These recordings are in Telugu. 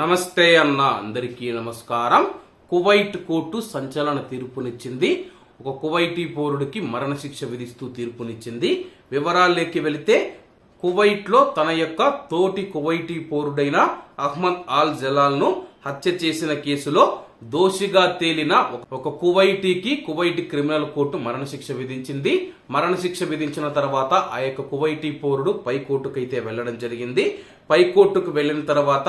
నమస్తే అన్న అందరికీ నమస్కారం. కువైట్ కోర్టు సంచలన తీర్పునిచ్చింది. ఒక కువైటీ పౌరుడికి మరణశిక్ష విధిస్తూ తీర్పునిచ్చింది. వివరాల్లోకి వెళితే కువైట్లో తన యొక్క తోటి కువైటీ పౌరుడైన అహ్మద్ ఆల్ జలాల్ను హత్య చేసిన కేసులో దోషిగా తేలిన ఒక కువైటీకి కువైట్ క్రిమినల్ కోర్టు మరణశిక్ష విధించింది. మరణశిక్ష విధించిన తర్వాత ఆ యొక్క కువైటీ పౌరుడు పై కోర్టుకైతే వెళ్ళడం జరిగింది. పై కోర్టుకు వెళ్ళిన తర్వాత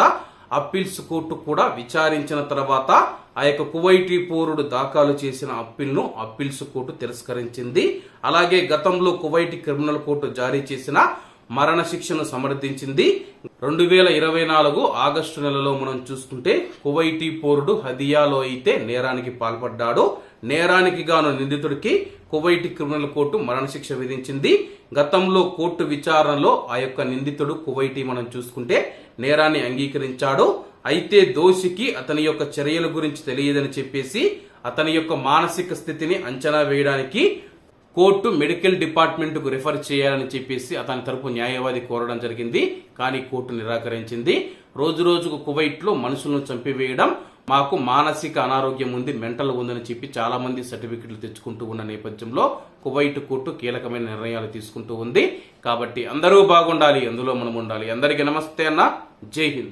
అప్పీల్స్ కోర్టు కూడా విచారించిన తర్వాత ఆ యొక్క కువైటీ పౌరుడు దాఖలు చేసిన అప్పీల్ను అప్పీల్స్ కోర్టు తిరస్కరించింది. అలాగే గతంలో కువైటి క్రిమినల్ కోర్టు జారీ చేసిన మరణ శిక్షను సమర్థించింది. రెండు వేల ఇరవై నాలుగు ఆగస్టు నెలలో మనం చూసుకుంటే కువైటీ పౌరుడు హదియాలో అయితే నేరానికి పాల్పడ్డాడు. నేరానికి గాను నిందితుడికి కువైట్ క్రిమినల్ కోర్టు మరణశిక్ష విధించింది. గతంలో కోర్టు విచారణలో ఆ యొక్క నిందితుడు కువైటి మనం చూసుకుంటే నేరాన్ని అంగీకరించాడు. అయితే దోషికి అతని యొక్క చర్యల గురించి తెలియదని చెప్పేసి అతని యొక్క మానసిక స్థితిని అంచనా వేయడానికి కోర్టు మెడికల్ డిపార్ట్మెంట్కు రిఫర్ చేయాలని చెప్పేసి అతని తరపు న్యాయవాది కోరడం జరిగింది. కానీ కోర్టు నిరాకరించింది. రోజు రోజుకు కువైట్లో మనుషులను చంపివేయడం మాకు మానసిక అనారోగ్యం ఉంది మెంటల్ ఉందని చెప్పి చాలా మంది సర్టిఫికెట్లు తెచ్చుకుంటూ ఉన్న నేపథ్యంలో కువైట్ కోర్టు కీలకమైన నిర్ణయాలు తీసుకుంటూ ఉంది. కాబట్టి అందరూ బాగుండాలి అందులో మనం ఉండాలి. అందరికీ నమస్తే అన్న. జై హింద్.